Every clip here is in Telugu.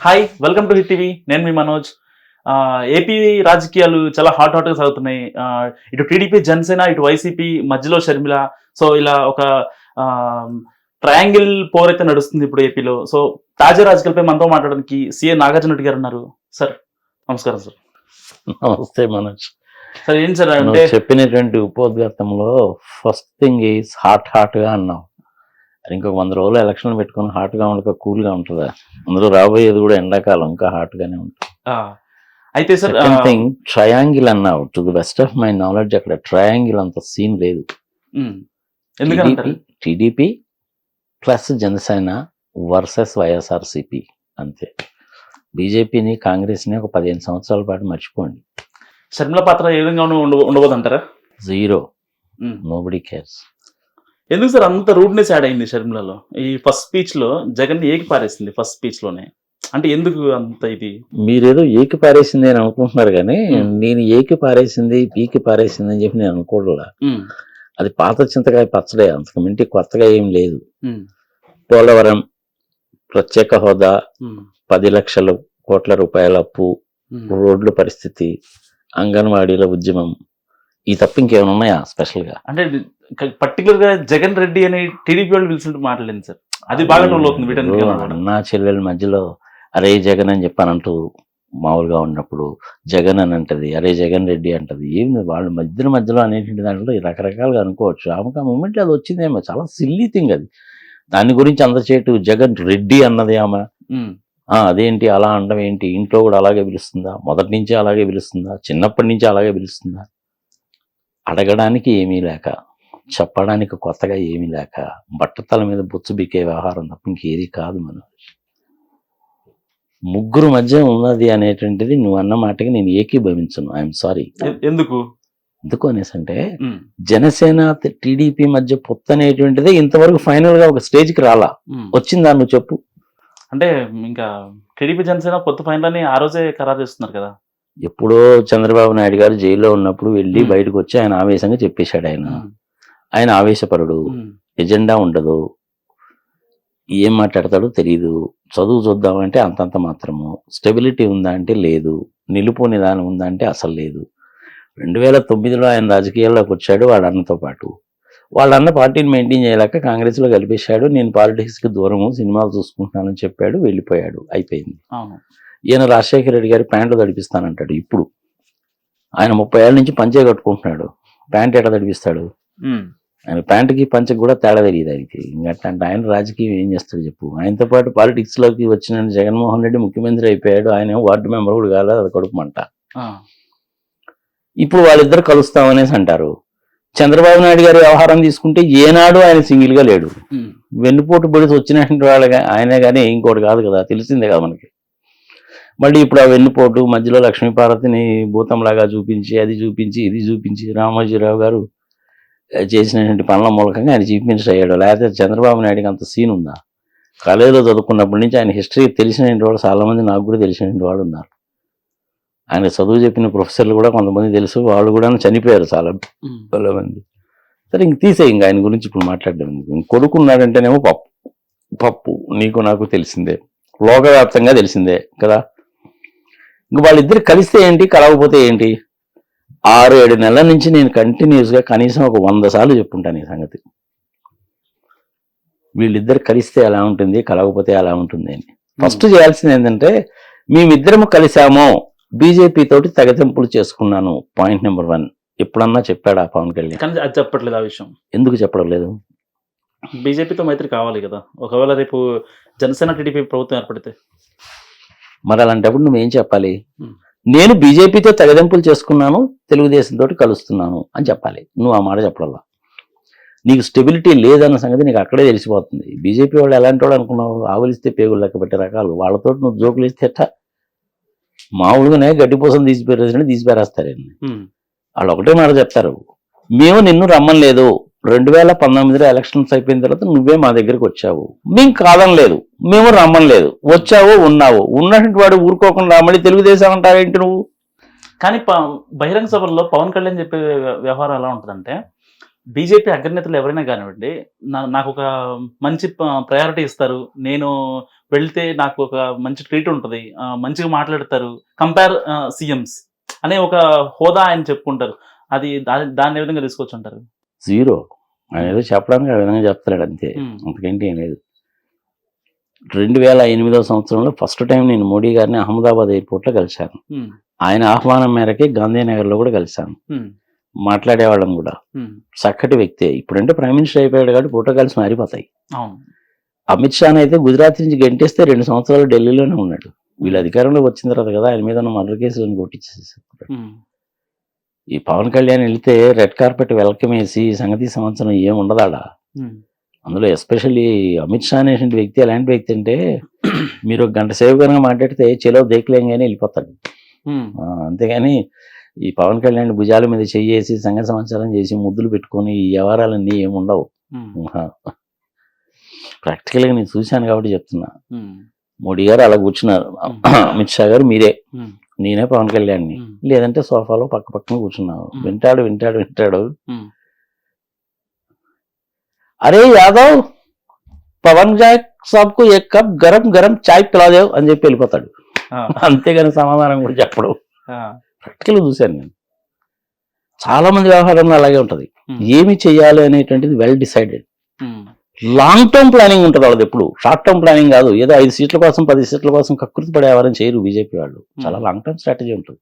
Hi welcome to hit TV నేను మీ మనోజ్. ఏపీ రాజకీయాలు చాలా హాట్ హాట్గా సాగుతున్నాయి. ఆ, ఇటు టీడీపీ జనసేన ఇటు వైసీపీ మధ్యలో షర్మిల. సో ఇలా ఒక ట్రయాంగిల్ పోర్ అయితే నడుస్తుంది ఇప్పుడు ఏపీలో సో తాజా రాజకీయాలపై మనతో మాట్లాడడానికి సిఏ నాగార్జున రెడ్డి గారు ఉన్నారు. సార్ నమస్కారం సార్ నమస్తే మనోజ్. సార్ ఏంటి సార్ అంటే చెప్పినటువంటి ఉపోద్ఘాతంలో ఫస్ట్ థింగ్ ఈజ్ హాట్ హాట్గా అన్నావు అది ఇంకొక వంద రోజులు ఎలక్షన్ పెట్టుకుని హాట్గా ఉండక కూల్గా ఉంటుందా? అందులో రాబోయేది కూడా ఎండాకాలం ఇంకా హాట్ గానే ఉంటుంది అయితే సార్ థింగ్ ట్రయాంగిల్ అన్నావు to the best of my knowledge అక్కడ ట్రయాంగిల్ అంత సీన్ లేదు. TDP plus Janasena versus YSRCP అంతే. బీజేపీని కాంగ్రెస్ని ఒక పదిహేను సంవత్సరాల పాటు మర్చిపోండి. షర్మిల పాత్ర ఏ విధంగా ఉండ- ఉండబోదంటారా? జీరో. నోబడి కేర్స్ ఎందుకు సార్ అంత రూడ్నెస్ యాడ్ అయింది షర్మిలలో? ఈ ఫస్ట్ స్పీచ్లో జగన్ ఏకి పారేసింది ఫస్ట్ స్పీచ్లోనే. అంటే ఎందుకు అంత ఇది? మీరేదో ఏకి పారేసింది అని అనుకుంటున్నారు కానీ. నేను ఏకి పారేసింది పీకి పారేసింది అని చెప్పి నేను ఉమ్, అది పాత చింతకాయ పచ్చడే అంతకు మింటి కొత్తగా ఏం లేదు. పోలవరం ప్రత్యేక హోదా పది లక్షల కోట్ల రూపాయల అప్పు. రోడ్ల పరిస్థితి అంగన్వాడీల ఉద్యమం ఈ తప్ప ఇంకేమైనా ఉన్నాయా స్పెషల్గా అంటే పర్టికులర్గా జగన్ రెడ్డి అని టీడీపీ వాళ్ళు పిలిచినట్టు మాట్లాడింది సార్. అది బాగా ట్రోల్ అవుతుంది వీటన్నిటికీ? అన్నా చెల్లెల మధ్యలో అరే జగన్ అని చెప్పానంటూ మామూలుగా ఉన్నప్పుడు జగన్ అని అంటది అరే జగన్ రెడ్డి అంటది ఏంది వాళ్ళ మధ్యన మధ్యలో అనేటువంటి దాంట్లో రకరకాలుగా అనుకోవచ్చు. ఆమెకు ఆ మూమెంట్లో అది వచ్చిందేమో చాలా సిల్లీ థింగ్ అది. దాని గురించి అందచేటు జగన్ రెడ్డి అన్నది ఆమె. ఉమ్, ఆ, అదేంటి అలా అనడం ఏంటి? ఇంట్లో కూడా అలాగే పిలుస్తుందా? మొదటి నుంచి అలాగే పిలుస్తుందా? చిన్నప్పటి నుంచి అలాగే పిలుస్తుందా? అడగడానికి ఏమీ లేక చెప్పడానికి కొత్తగా ఏమీ లేక బట్టతల మీద బొచ్చు బిక్కే వ్యవహారం తప్ప ఇంకేది కాదు మనం ముగ్గురు మధ్య ఉన్నది అనేటువంటిది నువ్వు అన్న మాటకి నేను ఏకీభవించను. ఐఎమ్ సారీ ఎందుకు? ఎందుకు అనేసి అంటే జనసేన టీడీపీ మధ్య పొత్తు అనేటువంటిది ఇంతవరకు ఫైనల్గా ఒక స్టేజ్కి రాలా. వచ్చిందా నువ్వు చెప్పు. అంటే ఇంకా టీడీపీ జనసేన పొత్తు ఫైనల్ అని ఆ రోజే ఖరారు చేస్తున్నారు కదా. ఎప్పుడో చంద్రబాబు నాయుడు గారు జైల్లో ఉన్నప్పుడు వెళ్ళి. బయటకు వచ్చి ఆయన ఆవేశంగా చెప్పేశాడు ఆయన. ఆయన ఆవేశపరుడు. ఎజెండా ఉండదు. ఏం మాట్లాడతాడో తెలియదు చదువు చూద్దామంటే అంతంత మాత్రము. స్టెబిలిటీ ఉందా అంటే లేదు. నిలుపు నిదానం ఉందా అంటే అసలు లేదు. రెండు వేల తొమ్మిదిలో ఆయన రాజకీయాల్లోకి వచ్చాడు వాళ్ళ అన్నతో పాటు. వాళ్ళ అన్న పార్టీని మెయింటైన్ చేయలేక కాంగ్రెస్లో కలిపేశాడు. నేను పాలిటిక్స్కి దూరము సినిమాలు చూసుకుంటున్నానని చెప్పాడు వెళ్ళిపోయాడు. అయిపోయింది. ఈయన రాజశేఖర రెడ్డి గారి ప్యాంట్లు తడిపిస్తానంటాడు ఇప్పుడు. ఆయన ముప్పై ఏళ్ళ నుంచి పంచే కట్టుకుంటున్నాడు. ప్యాంట్ ఎట్లా తడిపిస్తాడు? ఆయన ప్యాంటుకి పంచకి కూడా తేడా తెలియదు ఆయనకి. ఇంకట్టంటే ఆయన రాజకీయం ఏం చేస్తాడు చెప్పు. ఆయనతో పాటు పాలిటిక్స్లోకి వచ్చిన జగన్మోహన్ రెడ్డి ముఖ్యమంత్రి అయిపోయాడు. ఆయన వార్డు మెంబర్ కూడా కాలేదు అది కడుపుమంట ఇప్పుడు వాళ్ళిద్దరు కలుస్తామనేసి అంటారు. చంద్రబాబు నాయుడు గారి వ్యవహారం తీసుకుంటే ఏనాడు ఆయన సింగిల్గా లేడు వెన్నుపోటు పొడిచి వచ్చినటువంటి వాళ్ళగా ఆయనే కానీ ఇంకోటి కాదు కదా తెలిసిందే కదా మనకి. మళ్ళీ ఇప్పుడు ఆ వెన్నుపోటు మధ్యలో లక్ష్మీపార్వతిని భూతంలాగా చూపించి అది చూపించి ఇది చూపించి రామోజీరావు గారు చేసినటువంటి పనుల మూలకంగా ఆయన చీఫ్ మినిస్టర్ అయ్యాడు. లేకపోతే చంద్రబాబు నాయుడుకి అంత సీన్ ఉందా? కాలేజీలో చదువుకున్నప్పటి నుంచి ఆయన హిస్టరీ తెలిసినటువంటి వాళ్ళు చాలా మంది నాకు కూడా తెలిసినటువంటి వాళ్ళు ఉన్నారు. ఆయన చదువు చెప్పిన ప్రొఫెసర్లు కూడా కొంతమంది తెలుసు వాళ్ళు కూడా చనిపోయారు చాలా ఉమ్, చాలా మంది సరే ఇంక తీసే ఇంక ఆయన గురించి ఇప్పుడు మాట్లాడడం కొడుకున్నాడంటేనేమో పప్పు పప్పు నీకు నాకు తెలిసిందే లోకవ్యాప్తంగా తెలిసిందే కదా? ఇంక వాళ్ళిద్దరు కలిస్తే ఏంటి కలవకపోతే ఏంటి? ఆరు ఏడు నెలల నుంచి నేను కంటిన్యూస్గా కనీసం ఒక వంద సార్లు చెప్పుంటాను ఈ సంగతి. వీళ్ళిద్దరు కలిస్తే ఎలా ఉంటుంది కలవకపోతే ఎలా ఉంటుంది అని. ఫస్ట్ చేయాల్సింది ఏంటంటే మేమిద్దరము కలిసాము. బీజేపీ తోటి తెగతింపులు చేసుకున్నాను పాయింట్ నెంబర్ వన్ ఎప్పుడన్నా చెప్పాడా పవన్ కళ్యాణ్? కానీ అది చెప్పట్లేదు ఆ విషయం. ఎందుకు చెప్పడం లేదు బీజేపీతో మైత్రి కావాలి కదా. ఒకవేళ రేపు జనసేన టీడీపీ ప్రభుత్వం ఏర్పడితే. మరి అలాంటప్పుడు నువ్వేం చెప్పాలి? Hmm. నేను బీజేపీతో తెగదెంపులు చేసుకున్నాను తెలుగుదేశం తోటి కలుస్తున్నాను అని చెప్పాలి. నువ్వు ఆ మాట చెప్పడంలా? నీకు స్టెబిలిటీ లేదన్న సంగతి నీకు అక్కడే తెలిసిపోతుంది. బీజేపీ వాళ్ళు ఎలాంటి వాడు అనుకున్నావు? ఆవులిస్తే పేగులు లెక్క పెట్టే రకాలు. వాళ్ళతో నువ్వు జోకులు ఇస్తే ఎట్టా? మామూలుగానే గడ్డిపోసం తీసిపారేసినట్టు తీసిపారేస్తారండి ఉమ్, వాళ్ళు ఒకటే మాట చెప్తారు. మేము నిన్ను రమ్మనలేదు. రెండు వేల పంతొమ్మిదిలో ఎలక్షన్స్ అయిపోయిన తర్వాత నువ్వే మా దగ్గరికి వచ్చావు. మేము కాదనలేదు. మేము రమ్మనలేదు. వచ్చావు ఉన్నావు. ఉన్నటువంటి వాడు ఊరుకోకుండా మళ్ళీ తెలుగుదేశం అంటావేంటి నువ్వు? కానీ ప- బహిరంగ సభల్లో పవన్ కళ్యాణ్ చెప్పే వ్యవహారం ఎలా ఉంటుందంటే బీజేపీ అగ్రనేతలు ఎవరైనా కానివ్వండి నా- నాకు ఒక మంచి ప్రయారిటీ ఇస్తారు. నేను వెళ్తే నాకు ఒక మంచి ట్రీట్ ఉంటుంది. మంచిగా మాట్లాడతారు. కంపేర్ సీఎంస్ అనే ఒక హోదా ఆయన చెప్పుకుంటారు. అది దాని దాన్ని ఏ విధంగా తీసుకొచ్చుంటారు? జీరో ఆయన ఏదో చెప్పడానికి ఆ విధంగా చెప్తాడు అంతే. అంతకంటే ఏం లేదు. రెండు వేల ఎనిమిదవ సంవత్సరంలో ఫస్ట్ టైం నేను మోడీ గారిని అహ్మదాబాద్ ఎయిర్పోర్ట్లో కలిశాను. ఆయన ఆహ్వానం మేరకే గాంధీనగర్లో కూడా కలిశాను. మాట్లాడేవాళ్ళం కూడా. చక్కటి వ్యక్తే. ఇప్పుడంటే ప్రైమ్ మినిస్టర్ అయిపోయాడు కాబట్టి ప్రోటోకాల్స్ మారిపోతాయి. అవును. అమిత్ షాని అయితే గుజరాత్ నుంచి గెంటేస్తే రెండు సంవత్సరాలు ఢిల్లీలోనే ఉన్నాడు. వీళ్ళు అధికారంలోకి వచ్చిన తర్వాత కదా ఆయన మీద ఉన్న మర్డర్ కేసులను కొట్టించేసారు ఉమ్, ఈ పవన్ కళ్యాణ్ వెళ్తే రెడ్ కార్పెట్ వెల్కమ్ వేసి సంగతి సంవత్సరం ఏం ఉండదాడా? అందులో ఎస్పెషల్లీ అమిత్ షా అనేటువంటి వ్యక్తి ఎలాంటి వ్యక్తి అంటే మీరు ఒక గంట కనుక మాట్లాడితే చెలో దేకలేం కానీ వెళ్ళిపోతాడు అంతేగాని ఈ పవన్ కళ్యాణ్ భుజాల మీద చెయ్యేసి సంఘ సమాచారం చేసి ముద్దులు పెట్టుకొని ఈ వ్యవహారాలన్నీ ఏమి ఉండవు. ఉమ్, ప్రాక్టికల్గా నేను చూశాను కాబట్టి చెప్తున్నా. మోడీ గారు అలా కూర్చున్నారు. అమిత్ షా గారు మీరే. నేనే పవన్ కళ్యాణ్ని. లేదంటే సోఫాలో పక్క పక్కన కూర్చున్నావు. వింటాడు వింటాడు వింటాడు. అరే యాదవ్ పవన్ జాయ్ సాబ్కు ఏ కప్ గరం గరం చాయ్ పిలాదేవ్ అని చెప్పి వెళ్ళిపోతాడు. అంతేగాని సమాధానం కూడా చెప్పడు. ప్రాక్టికల్ చూశాను నేను. చాలా మంది వ్యవహారంలో అలాగే ఉంటది. ఏమి చేయాలి అనేటువంటిది well decided long term planning ఉంటుంది వాళ్ళది ఎప్పుడు. షార్ట్ టర్మ్ ప్లానింగ్ కాదు. ఏదో ఐదు సీట్ల కోసం పది సీట్ల కోసం కకృతి పడే ఎవరైనా చేయరు బీజేపీ వాళ్ళు. చాలా లాంగ్ టర్మ్ స్ట్రాటజీ ఉంటుంది.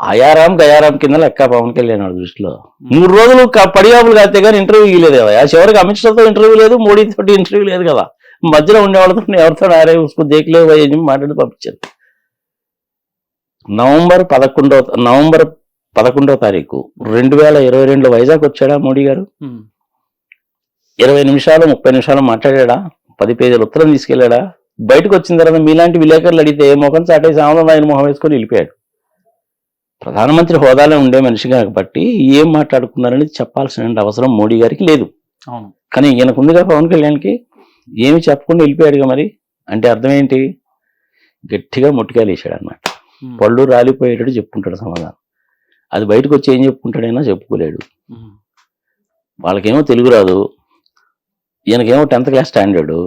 ఆయారాం గయారాం కింద లెక్క పవన్ కళ్యాణ్ వాళ్ళ దృష్టిలో. మూడు రోజులు క- పడిగాపులు కాస్తే కానీ ఇంటర్వ్యూ ఇవ్వలేదు కదా ఆ చివరికి అమిత్ షాతో ఇంటర్వ్యూ లేదు మోడీ తోటి ఇంటర్వ్యూ లేదు కదా. మధ్యలో ఉండే వాళ్ళతో ఎవరితో ఆరే ఉసుకు దేకలే అని మాట్లాడి పంపించారు. నవంబర్ పదకొండో నవంబర్ పదకొండో తారీఖు రెండు వేల ఇరవై రెండులో వైజాగ్ వచ్చాడా మోడీ గారు? ఉమ్, ఇరవై నిమిషాలు ముప్పై నిమిషాలు మాట్లాడాడా? పది పేజీలు ఉత్తరం తీసుకెళ్ళాడా? బయటకు వచ్చిన తర్వాత మీలాంటి విలేకరులు అడిగితే ముఖం చాటేసి ఆనందం ఆయన మొహం వేసుకొని వెళ్ళిపోయాడు. ప్రధానమంత్రి హోదాలో ఉండే మనిషి కాబట్టి ఏం మాట్లాడుకున్నారని చెప్పాల్సిన అవసరం మోడీ గారికి లేదు. అవును. కానీ ఈయనకుందిగా పవన్ కళ్యాణ్కి ఏమి చెప్పకుండా వెళ్ళిపోయాడుగా మరి? అంటే అర్థం ఏంటి? గట్టిగా ముట్టికాయలు వేసాడు అనమాట పళ్ళు రాలిపోయేటట్టు చెప్పుకుంటాడు సమాధానం. అది బయటకు వచ్చి ఏం చెప్పుకుంటాడైనా చెప్పుకోలేడు. వాళ్ళకేమో తెలుగు రాదు. ఈయనకేమో టెన్త్ క్లాస్ స్టాండర్డు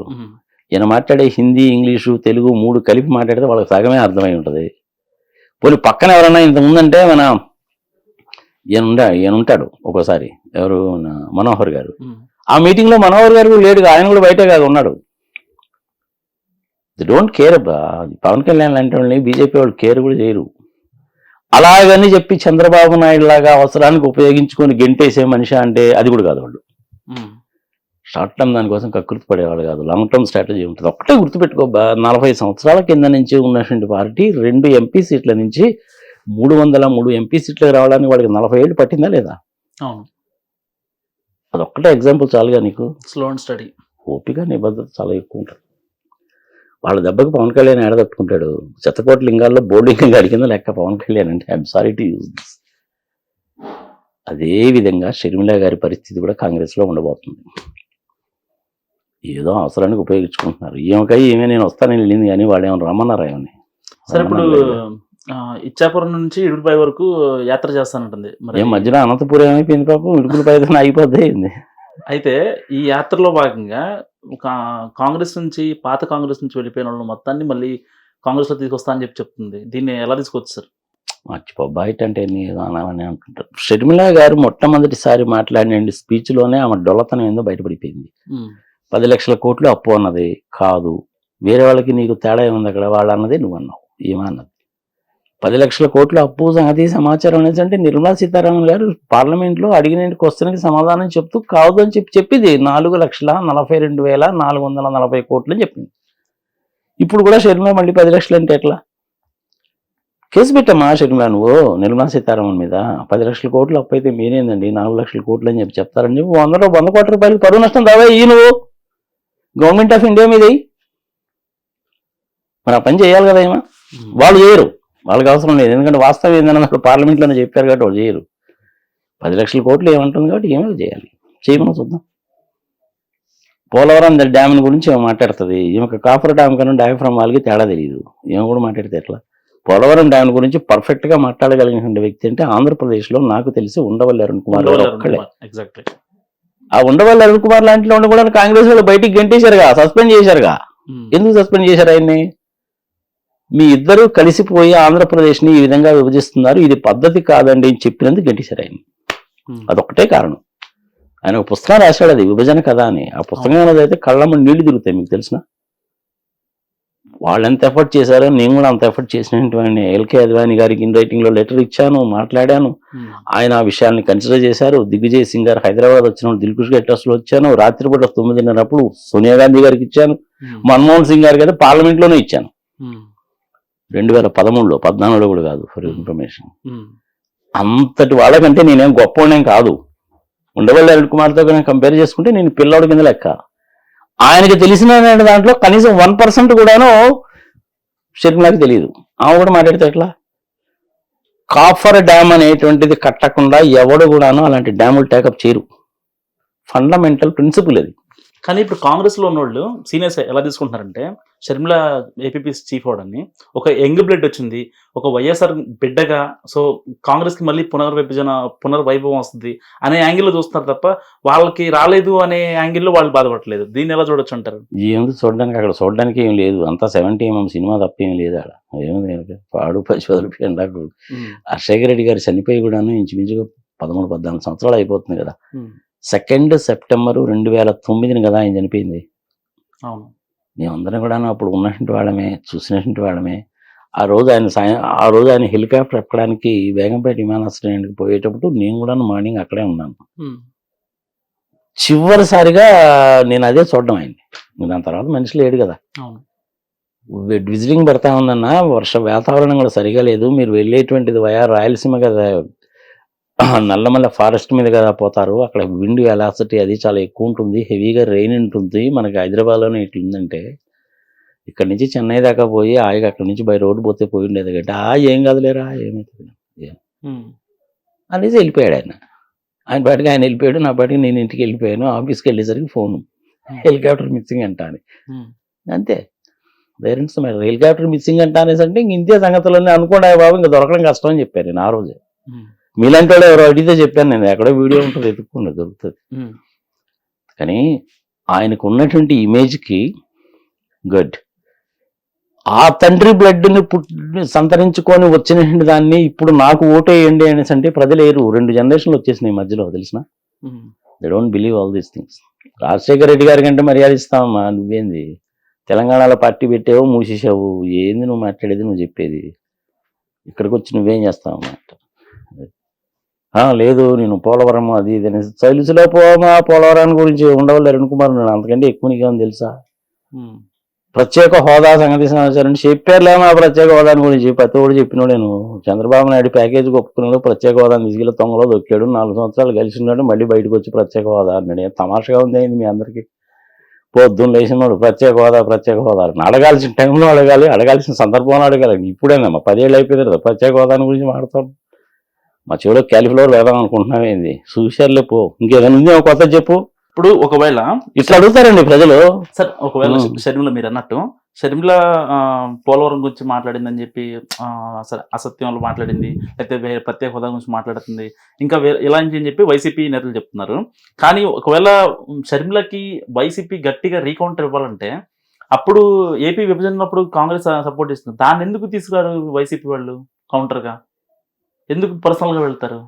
ఈయన మాట్లాడే హిందీ ఇంగ్లీషు తెలుగు మూడు కలిపి మాట్లాడితే వాళ్ళకి సగమే అర్థమై ఉంటుంది. పోనీ పక్కన ఎవరన్నా ఇంత ముందంటే మన ఈయన ఉండా ఈయన ఉంటాడు ఒక్కోసారి ఎవరు? మన మనోహర్ గారు. ఆ మీటింగ్లో మనోహర్ గారు కూడా లేడుగా ఆయన కూడా బయటే కాదు ఉన్నాడు. The don't care Pawan Kalyan లాంటి వాళ్ళని బీజేపీ వాళ్ళు కేర్ కూడా చేయరు. అలాగని చెప్పి చంద్రబాబు నాయుడు లాగా అవసరానికి ఉపయోగించుకొని గెంటేసే మనిషి అంటే అది కూడా కాదు వాళ్ళు. షార్ట్ టర్మ్ దానికోసం కకృతి పడేవాళ్ళు కాదు. లాంగ్ టర్మ్ స్ట్రాటజీ ఉంటుంది. ఒకటే గుర్తుపెట్టుకోబ్బా నలభై సంవత్సరాల కింద నుంచి ఉన్నటువంటి పార్టీ రెండు ఎంపీ సీట్ల నుంచి మూడు వందల మూడు ఎంపీ సీట్లకు రావడానికి వాళ్ళకి నలభై ఏళ్ళు పట్టిందా లేదా? అవును. అదొక్కటే ఎగ్జాంపుల్ చాలుగా నీకు. స్లో అండ్ స్టడీ ఓపిక నిబద్ధత చాలా ఎక్కువ ఉంటుంది. వాళ్ళ దెబ్బకి పవన్ కళ్యాణ్ ఏడదట్టుకుంటాడు చెత్తకోట లింగాల్లో బోర్డింగ్ కింద లెక్క? పవన్ కళ్యాణ్ అంటే I'm sorry to use this అదే విధంగా షర్మిల గారి పరిస్థితి కూడా కాంగ్రెస్లో ఉండబోతుంది. ఏదో అవసరానికి ఉపయోగించుకుంటున్నారు. ఈమెకై ఈమె నేను వస్తానని వెళ్ళింది కానీ వాళ్ళు ఏమైనా రమ్మన్నారా ఏమని? సరే ఇప్పుడు ఇచ్చాపురం నుంచి ఇడుపుపై వరకు యాత్ర చేస్తానంటుంది. మరి ఏం మధ్యలో అనంతపురం ఏమైపోయింది పాపం? ఇడుకుల పైన అయిపోద్ది అయింది. అయితే ఈ యాత్రలో భాగంగా కాంగ్రెస్ నుంచి పాత కాంగ్రెస్ నుంచి వెళ్ళిపోయిన వాళ్ళు మొత్తాన్ని మళ్ళీ కాంగ్రెస్లో తీసుకొస్తా అని చెప్పి చెప్తుంది. దీన్ని ఎలా తీసుకొచ్చు సార్? మర్చిపో బయట అంటే అనాలని అంటుంటారు షర్మిల గారు మొట్టమొదటిసారి మాట్లాడిన స్పీచ్లోనే ఆమె డొల్లతనం ఏందో బయటపడిపోయింది. పది లక్షల కోట్లు అప్పు అన్నది కాదు. వేరే వాళ్ళకి నీకు తేడా ఏముంది అక్కడ? వాళ్ళు అన్నది నువ్వు అన్నావు. ఏమన్నది పది లక్షల కోట్ల అప్పు సంగతి సమాచారం అనేది అంటే నిర్మలా సీతారామన్ గారు పార్లమెంట్లో అడిగిన క్వశ్చన్కి సమాధానం చెప్తూ కాదు అని చెప్పి చెప్పింది. నాలుగు లక్షల నలభై రెండు వేల నాలుగు వందల నలభై కోట్లు అని చెప్పింది. ఇప్పుడు కూడా షర్మిల మళ్ళీ పది లక్షలు అంటే ఎట్లా? కేసు పెట్టమ్మా షర్మిల నువ్వు నిర్మలా సీతారామన్ మీద. పది లక్షల కోట్లు అప్పు అయితే మీరేందండి నాలుగు లక్షల కోట్లు అని చెప్పి చెప్తారని చెప్పి వంద వంద కోట్ల రూపాయలు పరువు నష్టం దావా ఈ నువ్వు. గవర్నమెంట్ ఆఫ్ ఇండియా మీద. మరి ఆ పని చేయాలి కదా ఏమా ఉమ్, వాళ్ళు చేయరు. వాళ్ళకి అవసరం లేదు. ఎందుకంటే వాస్తవం ఏంటన్నది పార్లమెంట్లోనే చెప్పారు కాబట్టి వాళ్ళు చేయరు. పది లక్షల కోట్లు ఏమంటుంది కాబట్టి ఏమో చేయాలి. చేయమని చూద్దాం. పోలవరం డ్యామ్ గురించి ఏమో మాట్లాడుతుంది. ఈమెకు కాఫర్ డ్యామ్ కన్నా డయాఫ్రమ్ వాళ్ళకి తేడా తెలియదు ఏమో కూడా మాట్లాడితే ఎట్లా? పోలవరం డ్యామ్ గురించి పర్ఫెక్ట్గా మాట్లాడగలిగిన వ్యక్తి అంటే ఆంధ్రప్రదేశ్లో నాకు తెలిసి ఉండవల్లి అరుణ్ కుమార్ గారు ఒక్కడే. ఎగ్జాక్ట్లీ ఆ ఉండవల్లి అరుణ్ కుమార్ లాంటి వాళ్ళు కూడా కాంగ్రెస్ వాళ్ళు బయటికి గెంటేశారుగా సస్పెండ్ చేశారుగా. ఎందుకు సస్పెండ్ చేశారు ఆయన్ని? మీ ఇద్దరు కలిసిపోయి ఆంధ్రప్రదేశ్ని ఈ విధంగా విభజిస్తున్నారు ఇది పద్ధతి కాదండి అని చెప్పినందుకు గెంటేశారు ఆయన అదొక్కటే కారణం. ఆయన ఒక పుస్తకం రాశాడు అది విభజన కదా అని. ఆ పుస్తకం అనేది అయితే కళ్ళమ్మ నీళ్ళు తిరుగుతాయి మీకు తెలిసిన? వాళ్ళు ఎంత ఎఫర్ట్ చేశారో నేను కూడా అంత ఎఫర్ట్ చేసినటువంటి ఎల్కే అద్వాని గారికి ఇన్ రైటింగ్లో లెటర్ ఇచ్చాను మాట్లాడాను. ఆయన ఆ విషయాన్ని కన్సిడర్ చేశారు. దిగ్విజయ్ సింగ్ గారు హైదరాబాద్ వచ్చిన దిల్కుష్ హౌస్లో వచ్చాను. రాత్రిపూట తొమ్మిదిన్నరప్పుడు సోనియా గాంధీ గారికి ఇచ్చాను. మన్మోహన్ సింగ్ గారికి అయితే పార్లమెంట్లోనే ఇచ్చాను. రెండు వేల పదమూడులో పద్నాలుగులో కూడా కాదు ఫర్ ఇన్ఫర్మేషన్ అంతటి వాళ్ళకంటే నేనేం గొప్పవాడేం కాదు. ఉండవల్లి అరుణ్ కుమార్తో కంపేర్ చేసుకుంటే నేను పిల్లోడి కింద లెక్క. ఆయనకి తెలిసిన దాంట్లో కనీసం వన్ పర్సెంట్ కూడాను షర్మిలాకి తెలియదు ఆమె కూడా మాట్లాడితే ఎట్లా? కాఫర్ డ్యామ్ అనేటువంటిది కట్టకుండా ఎవడు కూడాను అలాంటి డ్యాములు టేకప్ చేయరు. ఫండమెంటల్ ప్రిన్సిపల్ అది. కానీ ఇప్పుడు కాంగ్రెస్లో ఉన్నోళ్ళు సీనియర్స్ ఎలా తీసుకుంటున్నారంటే షర్మిల ఏపీపీ చీఫ్ అవడాన్ని ఒక యంగ్ బ్లడ్ వచ్చింది. ఒక వైఎస్ఆర్ బిడ్డగా సో కాంగ్రెస్కి మళ్ళీ పునర్విభజన పునర్వైభవం వస్తుంది అనే యాంగిల్లో చూస్తున్నారు తప్ప వాళ్ళకి రాలేదు అనే యాంగిల్లో వాళ్ళు బాధపడలేదు దీన్ని ఎలా చూడొచ్చు అంటారు? ఏముంది చూడడానికి అక్కడ చూడడానికి ఏం లేదు. అంతా సెవెంటీ ఎంఎం సినిమా తప్ప ఏం లేదు అక్కడ ఏముంది పాడు పచ్చి వదిలిపోయి ఎండాకు అశేఖర్ రెడ్డి గారు చనిపోయి కూడాను ఇంచుమించుగా పదమూడు పద్నాలుగు సంవత్సరాలు అయిపోతుంది కదా. సెకండ్ సెప్టెంబర్ రెండు వేల తొమ్మిదిని కదా ఆయన చనిపోయింది. అవును. మేమందరం కూడా అప్పుడు ఉన్నటువంటి వాళ్ళమే చూసినటువంటి వాళ్ళమే. ఆ రోజు ఆయన సాయం ఆ రోజు ఆయన హెలికాప్టర్ ఎక్కడానికి బేగంపేట విమానాశ్రయానికి పోయేటప్పుడు నేను కూడా మార్నింగ్ అక్కడే ఉన్నాను. చివరిసారిగా నేను అదే చూడడం ఇంక దాని తర్వాత మనిషి లేడు కదా. విజిటింగ్ పెడతా ఉందన్న వర్ష వాతావరణం కూడా సరిగా లేదు. మీరు వెళ్ళేటువంటిది వయా రాయలసీమ కదా. నల్లమల్ల ఫారెస్ట్ మీద కదా పోతారు. అక్కడ విండ్ వెలాసిటీ అది చాలా ఎక్కువ ఉంటుంది. హెవీగా రెయిన్ ఉంటుంది. మనకి హైదరాబాద్లోనే ఇట్లుందంటే ఇక్కడ నుంచి చెన్నై దాకా పోయి ఆగి అక్కడ నుంచి బై రోడ్డు పోతే పోయి ఉండేది కాబట్టి ఆ ఏం కాదులేరా ఏమవుతుంది. అనేసి వెళ్ళిపోయాడు ఆయన. ఆయన బయటకు ఆయన వెళ్ళిపోయాడు. నా బయటకు నేను ఇంటికి వెళ్ళిపోయాను. ఆఫీస్కి వెళ్ళేసరికి ఫోను. హెలికాప్టర్ మిస్సింగ్ అంట అని. అంతే. పేరెంట్స్ మరి హెలికాప్టర్ మిస్సింగ్ అంట అనేసి అంటే ఇంక ఇంతే సంగతులన్నీ అనుకోండి బాబు ఇంకా దొరకడం కష్టం అని చెప్పాను నేను ఆ రోజే. మీలాంటి వాళ్ళు ఎవరో అడిగితే చెప్పాను నేను. ఎక్కడో వీడియో ఉంటుంది ఎత్తుక్కుండా దొరుకుతుంది. కానీ ఆయనకు ఉన్నటువంటి ఇమేజ్కి గుడ్. ఆ తండ్రి బ్లడ్ని పుట్టి సంతరించుకొని వచ్చినటువంటి దాన్ని ఇప్పుడు నాకు ఓటేయండి అనేసి అంటే ప్రజలేరు. రెండు జనరేషన్లు వచ్చేసినాయి మధ్యలో తెలిసిన. They don't believe all these things Rajasekhara Reddy గారి కంటే మర్యాద ఇస్తావమ్మా నువ్వేంది? తెలంగాణలో పార్టీ పెట్టావు మూసేసావు ఏంది నువ్వు మాట్లాడేది నువ్వు చెప్పేది? ఇక్కడికి వచ్చి నువ్వేం చేస్తావమ్మా? లేదు నేను పోలవరం అది ఇది అనేసి చైలుసులో పోమా పోలవరం గురించి ఉండవల్లి అరుణ్ కుమార్ ఉన్నాడు అంతకంటే ఎక్కువ నీకేమని తెలుసా. ప్రత్యేక హోదా సంగతి సమాచారం చెప్పారులేమా ప్రత్యేక హోదాని గురించి. ప్రతి ఒక్కడు చెప్పినాడు నేను. చంద్రబాబు నాయుడు ప్యాకేజ్ ఒప్పుకున్నాడు ప్రత్యేక హోదాని తీసుకెళ్ళి తొంగలో దొక్కాడు. నాలుగు సంవత్సరాలు కలిసి ఉన్నాడు మళ్ళీ బయటకు వచ్చి ప్రత్యేక హోదా అన్నాడు. ఏం తమాషగా ఉంది అయింది మీ అందరికీ? పొద్దున్న లేచినోడు ప్రత్యేక హోదా ప్రత్యేక హోదా అని అడగాల్సిన టైంలో అడగాలి అడగాల్సిన సందర్భంలో అడగాలి. ఇప్పుడేనమ్మా పదేళ్ళు అయిపోయింది కదా ప్రత్యేక హోదాని గురించి మాడతాం మా చెవిలో క్యాలిఫ్లవర్ వేద్దాం అనుకుంటున్నామేంది చూశారులే పో. ఇంకేదైనా ఉంది కొత్త చెప్పు. ఇప్పుడు ఒకవేళ ఇట్లా అడుగుతారండి ప్రజలు. సార్ ఒకవేళ. షర్మిల మీరు అన్నట్టు షర్మిల పోలవరం గురించి మాట్లాడిందని చెప్పి సరే అసత్యంలో మాట్లాడింది లేకపోతే వేరే ప్రత్యేక హోదా గురించి మాట్లాడుతుంది. ఇంకా వేరే ఇలాంటి అని చెప్పి వైసీపీ నేతలు చెప్తున్నారు. కానీ ఒకవేళ షర్మిలకి వైసీపీ గట్టిగా రీకౌంటర్ ఇవ్వాలంటే అప్పుడు ఏపీ విభజనప్పుడు కాంగ్రెస్ సపోర్ట్ ఇస్తుంది దాన్ని ఎందుకు తీసుకురారు వైసీపీ వాళ్ళు కౌంటర్గా? ఎందుకు పర్సనల్గా వెళ్తారు?